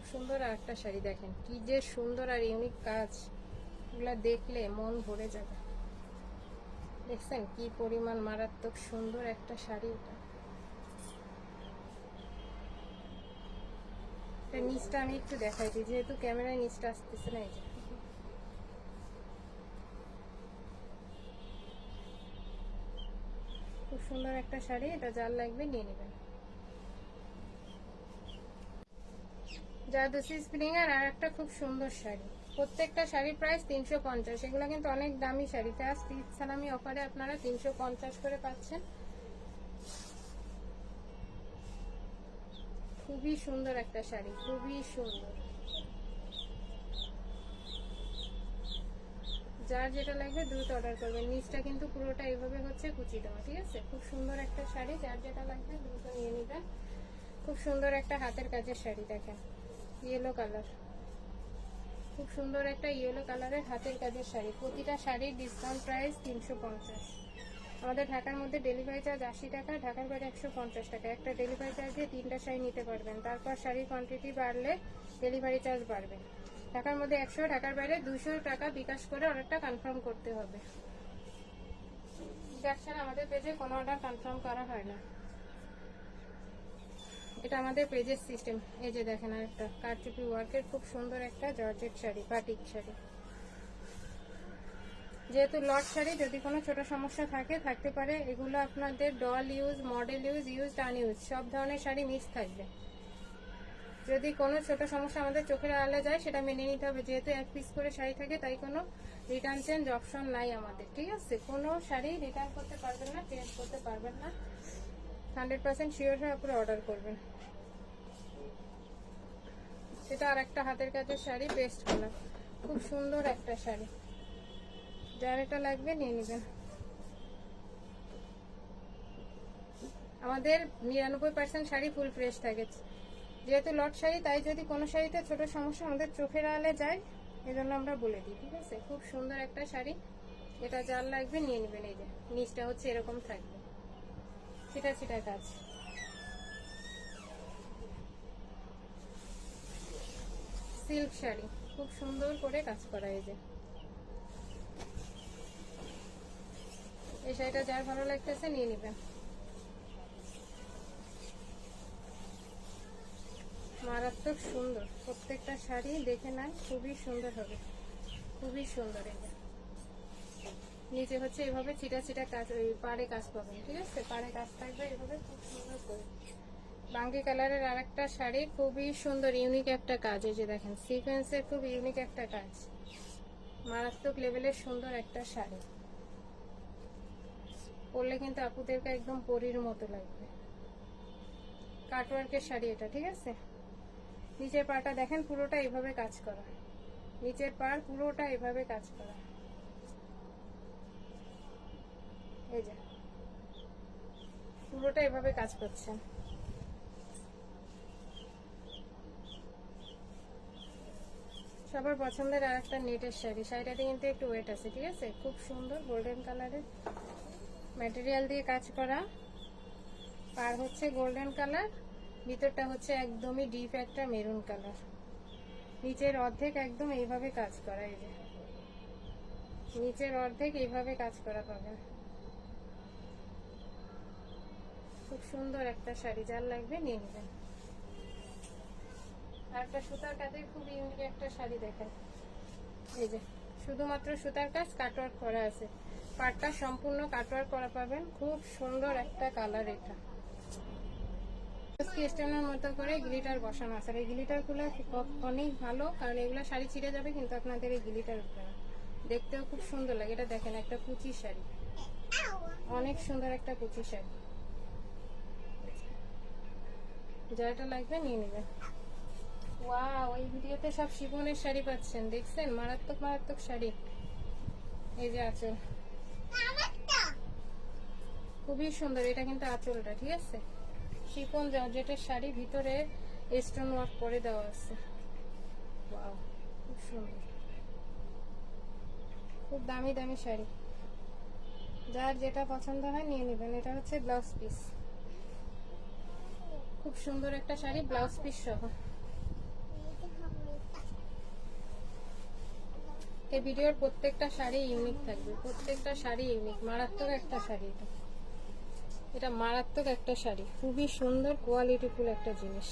খুব সুন্দর আর একটা শাড়ি দেখেন। কি যে সুন্দর আর ইউনিক কাজ। এগুলা দেখলে মন ভরে যাবে। দেখছেন কি পরিমাণ মারাত্মক সুন্দর একটা শাড়ি এটা। নিচটা আমি একটু দেখাই দিই, যেহেতু ক্যামেরায় নিচটা আসতেছে না এই খুব সুন্দর একটা শাড়ি, এটা যার লাগবে নিয়ে নেবেন। জাদুসি স্প্রিং এর, আর একটা খুব সুন্দর শাড়ি। প্রত্যেকটা শাড়ির প্রাইস তিনশো পঞ্চাশ। এগুলো কিন্তু অনেক দামি শাড়ি। তা স্টিচ সালামি অফারে আপনারা তিনশো পঞ্চাশ করে পাচ্ছেন। খুবই সুন্দর একটা শাড়ি। খুবই সুন্দর। যার যেটা লাগবে দ্রুত অর্ডার করবেন। নিচটা কিন্তু পুরোটা এইভাবে হচ্ছে কুচি দেওয়া, ঠিক আছে? খুব সুন্দর একটা শাড়ি। যার যেটা লাগবে দ্রুত নিয়ে নেবেন। খুব সুন্দর একটা হাতের কাজের শাড়ি দেখেন। ইয়েলো কালার খুব সুন্দর একটা ইয়েলো কালারের হাতের কাজের শাড়ি। প্রতিটা শাড়ির ডিসকাউন্ট প্রাইস তিনশো পঞ্চাশ। আমাদের ঢাকার মধ্যে ডেলিভারি চার্জ আশি টাকা, ঢাকার বাইরে একশো পঞ্চাশ টাকা। একটা ডেলিভারি চার্জ দিয়ে তিনটা শাড়ি নিতে পারবেন। তারপর শাড়ির কোয়ান্টিটি বাড়লে ডেলিভারি চার্জ বাড়বে। ঢাকার মধ্যে একশো, ঢাকার বাইরে দুশো টাকা বিকাশ করে অর্ডারটা কনফার্ম করতে হবে। বিকাশ আমাদের পেজে কোনো অর্ডার কনফার্ম করা হয় না। এটা আমাদের পেজের সিস্টেম এই যে দেখেন আর একটা কারচুপি ওয়ার্কের খুব সুন্দর একটা জর্জেট শাড়ি বাটিক শাড়ি। যেহেতু লট শাড়ি, যদি কোনো ছোট সমস্যা থাকে, থাকতে পারে। এগুলো আপনাদের doll use model use use and use সব ধরনের শাড়ি মিক্স থাকবে। যদি কোনো ছোট সমস্যা আমাদের চোখের আড়ালে যায়, সেটা মেনে নিতে হবে। যেহেতু এক পিস করে শাড়ি থাকে, তাই কোনো রিটার্ন চেঞ্জ অপশন নাই আমাদের, ঠিক আছে? কোনো শাড়ি রিটার্ন করতে পারবেন না চেঞ্জ করতে পারবেন না। হান্ড্রেড পার্সেন্ট শিওর হয়ে উপরে অর্ডার করবেন। সেটা আর একটা হাতের কাজের শাড়ি বেস্ট কালার খুব সুন্দর একটা শাড়ি। যার এটা লাগবে নিয়ে নেবেন। আমাদের নিরানব্বই পার্সেন্ট শাড়ি ফুল ফ্রেশ থাকে যেহেতু লট শাড়ি, তাই যদি কোনো শাড়িতে ছোট সমস্যা আমাদের চোখের আলে যায়, এজন্য আমরা বলে দিই, ঠিক আছে? খুব সুন্দর একটা শাড়ি। এটা যার লাগবে নিয়ে নেবেন, এই যে, নিচটা হচ্ছে এরকম থাকবে। ছিটা ছিটা কাজ। সিল্ক শাড়ি, খুব সুন্দর করে কাজ করা এই যে। এই শাড়িটা যার ভালো লাগতেছে নিয়ে নেবেন মারাত্মক সুন্দর। প্রত্যেকটা শাড়ি দেখে নেন খুবই সুন্দর হবে। খুবই সুন্দর যে। নিচে হচ্ছে এভাবে ছিটা ছিটা কাজ পাড়ে কাজ পাবেন ঠিক আছে? পাড়ে কাজ থাকবে এভাবে খুব সুন্দর করে। বাঙ্গি কালারের আর একটা শাড়ি খুবই সুন্দর ইউনিক একটা কাজ, এই যে দেখেন সিকোয়েন্সের খুব ইউনিক একটা কাজ। মারাত্মক লেভেলের সুন্দর একটা শাড়ি। পরলে কিন্তু আপুদেরকে একদম পরীর মতো লাগবে। কাটওয়ার্কের শাড়ি এটা, ঠিক আছে? নিচের পাটা দেখেন পুরোটা এইভাবে কাজ করা। নিচের পাড় পুরোটা এভাবে কাজ করা। এই যে। পুরোটা এভাবে কাজ করছে। সবার পছন্দের আর একটা নেটের শাড়ি। শাড়িটাতে কিন্তু একটু ওয়েট আছে, ঠিক আছে? খুব সুন্দর গোল্ডেন কালারের ম্যাটেরিয়াল দিয়ে কাজ করা। আর হচ্ছে গোল্ডেন কালার ভিতরটা হচ্ছে একদমই ডিপ একটা মেরুন কালার নিচের অর্ধেক একদম এইভাবে কাজ করা, এই যে। নিচের অর্ধেক এইভাবে কাজ করা পাবেন। খুব সুন্দর একটা শাড়ি, যার লাগবে নিয়ে নেবেন। আর একটা সুতার কাজের খুব ইউনিক একটা শাড়ি দেখেন। এই যে, শুধুমাত্র সুতার কাজ কাটওয়ার্ক করা আছে। পাটটা সম্পূর্ণ কাটওয়ার্ক করা পাবেন, খুব সুন্দর একটা কালার এটা। মতো করে গ্লিটার বসানো আছে। এই গ্লিটারগুলো অনেক ভালো, কারণ এগুলো শাড়ি ছিঁড়ে যাবে, কিন্তু আপনাদের এই গ্লিটার দেখতেও খুব সুন্দর লাগে। এটা দেখেন, একটা কুচি শাড়ি। অনেক সুন্দর একটা কুচি শাড়ি। যেটা লাগবে, নিয়ে নেবেন ওয়াও এই ভিডিওতে সব শিবনের শাড়ি পাচ্ছেন, দেখছেন? মারাত্মক মারাত্মক শাড়ি। এই যে আঁচল। খুবই সুন্দর, এটা কিন্তু আঁচলটা, ঠিক আছে? শিফন জর্জেটের শাড়ি, ভিতরে স্টোন ওয়ার্ক করে দেওয়া আছে। ওয়াও খুব সুন্দর। খুব দামি দামি শাড়ি। যার যেটা পছন্দ হয়, নিয়ে নেবেন। এটা হচ্ছে ব্লাউজ পিস খুব সুন্দর একটা শাড়ি, ব্লাউজ পিস সহ। এই ভিডিওর প্রত্যেকটা শাড়ি ইউনিক থাকবে, প্রত্যেকটা শাড়ি ইউনিক মারাত্মক একটা শাড়ি এটা। এটা মারাত্মক একটা শাড়ি, খুবই সুন্দর কোয়ালিটিফুল একটা জিনিস।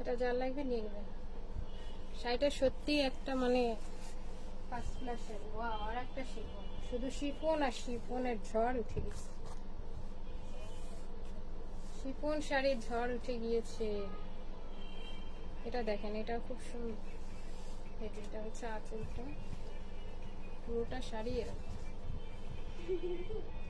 এটা যার লাগবে নিয়ে নেবেন শাড়িটা সত্যি একটা মানে ফার্স্ট ক্লাস শাড়ি। ওয়াও আর একটা শিফন। শুধু শিফন আর শিফনের ঝড় উঠে গেছে। শিফন শাড়ির ঝড় উঠে গিয়েছে। এটা দেখেন এটা খুব সুন্দর। এটা হচ্ছে আঁচলটা। পুরোটা শাড়ি এরকম।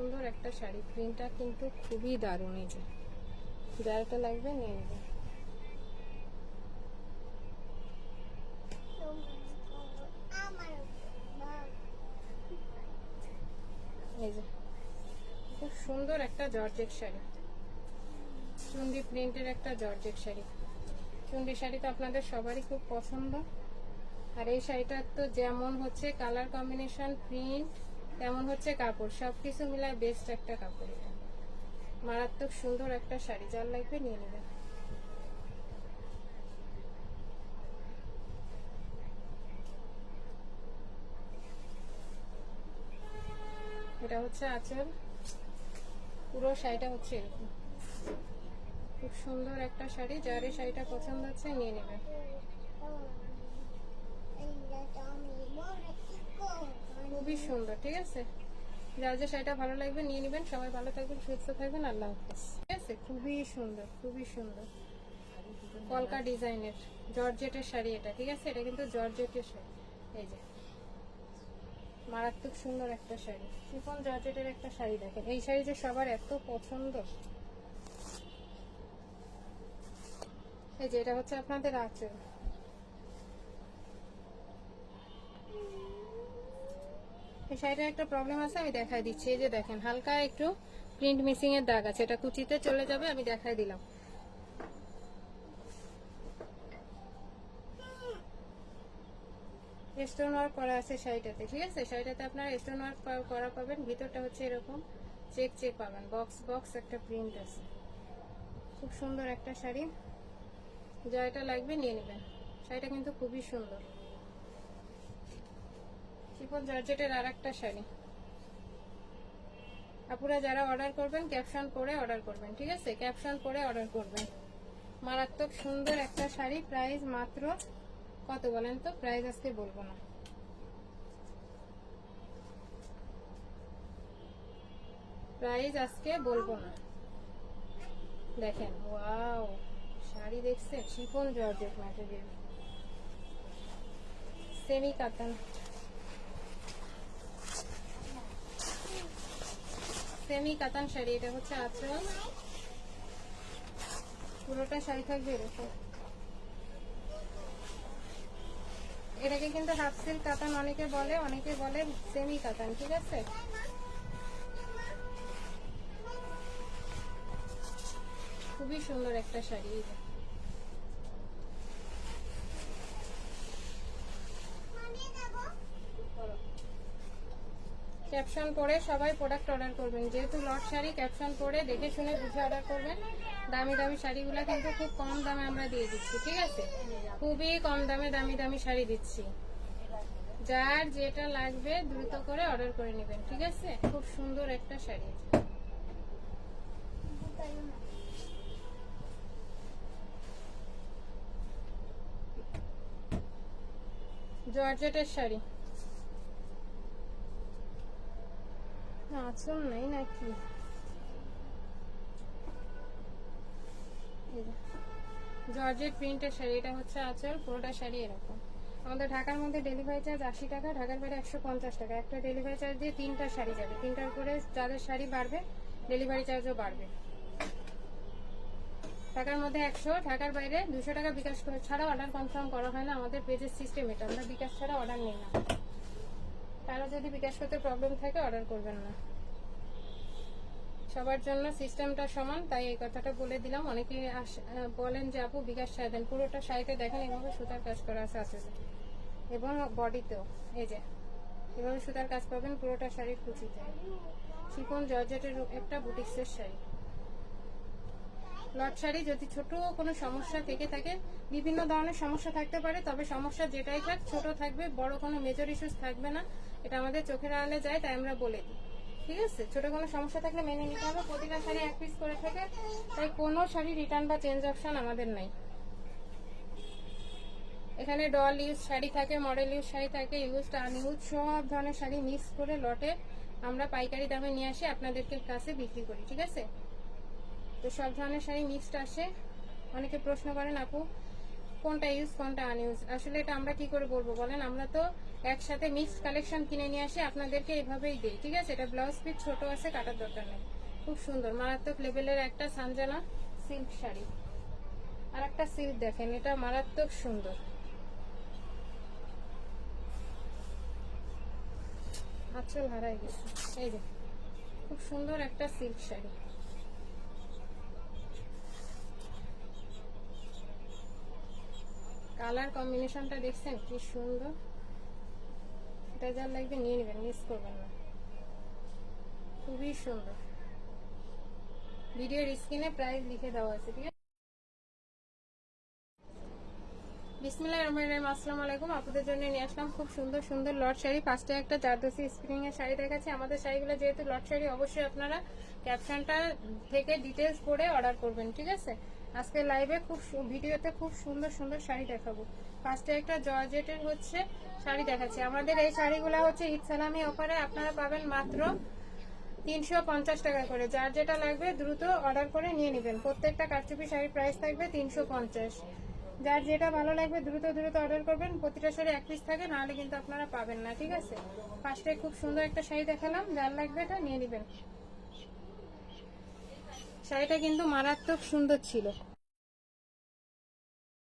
সুন্দর একটা শাড়ি। প্রিন্টটা কিন্তু খুবই দারুণ এই যে। যারটা লাগবে নিয়ে নেবে। খুব সুন্দর একটা জর্জেট শাড়ি। চুন্ডি প্রিন্টের একটা জর্জেট শাড়ি। চুন্ডি শাড়ি তো আপনাদের সবারই খুব পছন্দ। আর এই শাড়িটার তো যেমন হচ্ছে কালার কম্বিনেশন প্রিন্ট তেমন হচ্ছে কাপড় সব কিছু মিলায় বেস্ট একটা কাপড় এটা। মারাত্মক সুন্দর একটা শাড়ি, যার লাগবে নিয়ে নেবেন এটা হচ্ছে আঁচল। পুরো শাড়িটা হচ্ছে এরকম। খুব সুন্দর একটা শাড়ি, যার এই শাড়িটা পছন্দ হচ্ছে নিয়ে নেবেন খুবই সুন্দর, ঠিক আছে? যার যে শাড়িটা ভালো লাগবে নিয়ে নেবেন। সবাই ভালো থাকবেন, সুস্থ থাকবেন, আল্লাহ ঠিক আছে? খুবই সুন্দর খুবই সুন্দর। কলকা ডিজাইনের, জর্জেটের শাড়ি এটা, ঠিক আছে? এটা কিন্তু জর্জেটের শাড়ি। এই যে, মারাত্মক সুন্দর একটা শাড়ি। শিফন জর্জেটের একটা শাড়ি দেখেন। এই শাড়ি যে সবার এত পছন্দ। এই যে, এটা হচ্ছে আপনাদের আঁচল। এই শাড়িটার একটা প্রবলেম আছে, আমি দেখাই দিচ্ছি। এই যে দেখেন, হালকা একটু প্রিন্ট মিসিং এর দাগ আছে। এটা কুচিতে চলে যাবে, আমি দেখাই দিলাম। স্টোন ওয়ার্ক করা আছে শাড়িটাতে, ঠিক আছে? শাড়িটাতে আপনারা স্টোন ওয়ার্ক করা পাবেন। ভিতরটা হচ্ছে এরকম চেক চেক পাবেন। বক্স বক্স একটা প্রিন্ট আছে। খুব সুন্দর একটা শাড়ি। যা এটা লাগবে, নিয়ে নেবেন। শাড়িটা কিন্তু খুবই সুন্দর। শিফন জর্জেটের আর একটা শাড়ি। আপুরা যারা অর্ডার করবেন, ক্যাপশন পরে অর্ডার করবেন, ঠিক আছে? ক্যাপশন পরে অর্ডার করবেন। মারাত্মক সুন্দর একটা শাড়ি, প্রাইস মাত্র কত বলেন তো? প্রাইস আজকে বলব না। প্রাইস আজকে বলব না। দেখেন, ওয়াও, শাড়ি দেখছেন? শিফন জর্জেট ম্যাটেরিয়াল সেমি কাতান সেমি কাতান শাড়ি, এটা হচ্ছে আঁচল পুরোটা শাড়ি থাকবে এরকম। এটাকে কিন্তু হাফ সিল্ক কাতান অনেকে বলে অনেকে বলে সেমি কাতান, ঠিক আছে? খুবই সুন্দর একটা শাড়ি ক্যাপশন পরে সবাই প্রোডাক্ট অর্ডার করবেন। যেহেতু লট শাড়ি ক্যাপশন পরে দেখে শুনে বুঝে অর্ডার করবেন। দামি দামি শাড়িগুলো কিন্তু খুব কম দামে আমরা দিয়ে দিচ্ছি, ঠিক আছে? খুবই কম দামে দামি দামি শাড়ি দিচ্ছি। যার যেটা লাগবে দ্রুত করে অর্ডার করে নেবেন, ঠিক আছে? খুব সুন্দর একটা শাড়ি। জর্জেটের শাড়ি। আচল নেই নাকি। জর্জেট প্রিন্টের শাড়ি, এটা হচ্ছে আঁচল, পুরোটা শাড়ি এরকম। আমাদের ঢাকার মধ্যে ডেলিভারি চার্জ আশি টাকা, ঢাকার বাইরে একশো পঞ্চাশ টাকা। একটা ডেলিভারি চার্জ দিয়ে তিনটা শাড়ি যাবে। তিনটার উপরে যাদের শাড়ি বাড়বে ডেলিভারি চার্জও বাড়বে। ঢাকার মধ্যে একশো, ঢাকার বাইরে দুশো টাকা বিকাশ করে ছাড়া অর্ডার কনফার্ম করা হয় না আমাদের পেজের সিস্টেম এটা। আমরা বিকাশ ছাড়া অর্ডার নিই না। কারও যদি বিকাশ করতে প্রবলেম থাকে অর্ডার করবেন না। সবার জন্য সিস্টেমটা সমান, তাই এই কথাটা বলে দিলাম। অনেকে বলেন যে, আপু, বিকাশ শাড়ি দেন। পুরোটা শাড়িতে দেখেন, এভাবে সুতার কাজ করা আছে আছে। এবং বডিতেও, এই যে, এভাবে সুতার কাজ পাবেন পুরোটা শাড়ির কুচিতে। শিফন জর্জেটের একটা বুটিক্সের শাড়ি। শাড়ি যদি ছোট কোনো সমস্যা থেকে থাকে, বিভিন্ন ধরনের সমস্যা থাকতে পারে, তবে সমস্যা যেটাই থাক, ছোট থাকবে, বড় কোনো মেজর ইস্যুস থাকবে না। এটা আমাদের চোখের আড়ালে যায়, তাই আমরা বলে দিই। ঠিক আছে? ছোট কোনো সমস্যা থাকলে মেনে নিতে হবে। প্রতিটা শাড়ি এক পিস করে থাকে, তাই কোনো শাড়ি রিটার্ন বা চেঞ্জ অপশন আমাদের নাই। এখানে ডল ইউজ শাড়ি থাকে মডেল ইউজ শাড়ি থাকে ইউজ আনইউজ সব ধরনের শাড়ি মিক্স করে লটে আমরা পাইকারি দামে নিয়ে আসি, আপনাদেরকে কাছে বিক্রি করি। ঠিক আছে? তো সব ধরনের শাড়ি মিক্সড আসে। অনেকে প্রশ্ন করেন, আপু, কোনটা ইউজ কোনটা আনইউজ আসলে এটা আমরা কি করে বলব বলেন? আমরা তো একসাথে মিক্সড কালেকশন কিনে নিয়ে আসি, আপনাদেরকে এইভাবেই দিই, ঠিক আছে? এটা ব্লাউজ পিস ছোট আছে, কাটার দরকার নেই। খুব সুন্দর, মারাত্মক লেভেলের একটা সানজানা সিল্ক শাড়ি। আর একটা সিল্ক দেখেন, এটা মারাত্মক সুন্দর। আঁচল হারাই গেছে। এই যে, খুব সুন্দর একটা সিল্ক শাড়ি। কালার কম্বিনেশনটা দেখছেন, কি সুন্দর। এটা যার লাগবে নিয়ে নেবেন, মিস করবেন না। খুবই সুন্দর। ভিডিওর স্ক্রিনে প্রাইস লিখে দেওয়া আছে, ঠিক আছে? বিসমিল্লাহির রহমানির রহিম, আসসালামু আলাইকুম। আপনাদের জন্য নিয়ে আসলাম খুব সুন্দর সুন্দর লট শাড়ি। ফার্স্টে একটা জারদোসি স্প্রিং এর শাড়ি দেখাচ্ছি। আমাদের শাড়িগুলো যেহেতু লট শাড়ি, অবশ্যই আপনারা ক্যাপশনটা থেকে ডিটেলস পড়ে অর্ডার করবেন, ঠিক আছে? আজকে লাইভে খুব ভিডিওতে খুব সুন্দর সুন্দর শাড়ি দেখাবো। ফার্স্টে একটা জর্জেটের হচ্ছে শাড়ি দেখাচ্ছি। আমাদের এই শাড়িগুলো হচ্ছে ঈদ সালামি অফারে আপনারা পাবেন মাত্র তিনশো পঞ্চাশ টাকা করে। যার যেটা লাগবে দ্রুত অর্ডার করে নিয়ে নেবেন। প্রত্যেকটা কারচুপি শাড়ির প্রাইস থাকবে তিনশো পঞ্চাশ। যার যেটা ভালো লাগবে দ্রুত দ্রুত অর্ডার করবেন। প্রতিটা শাড়ি এক পিস থাকে, নাহলে কিন্তু আপনারা পাবেন না, ঠিক আছে? ফার্স্টে খুব সুন্দর একটা শাড়ি দেখালাম। যার লাগবে এটা নিয়ে নেবেন। শাড়িটা কিন্তু মারাত্মক সুন্দর ছিল।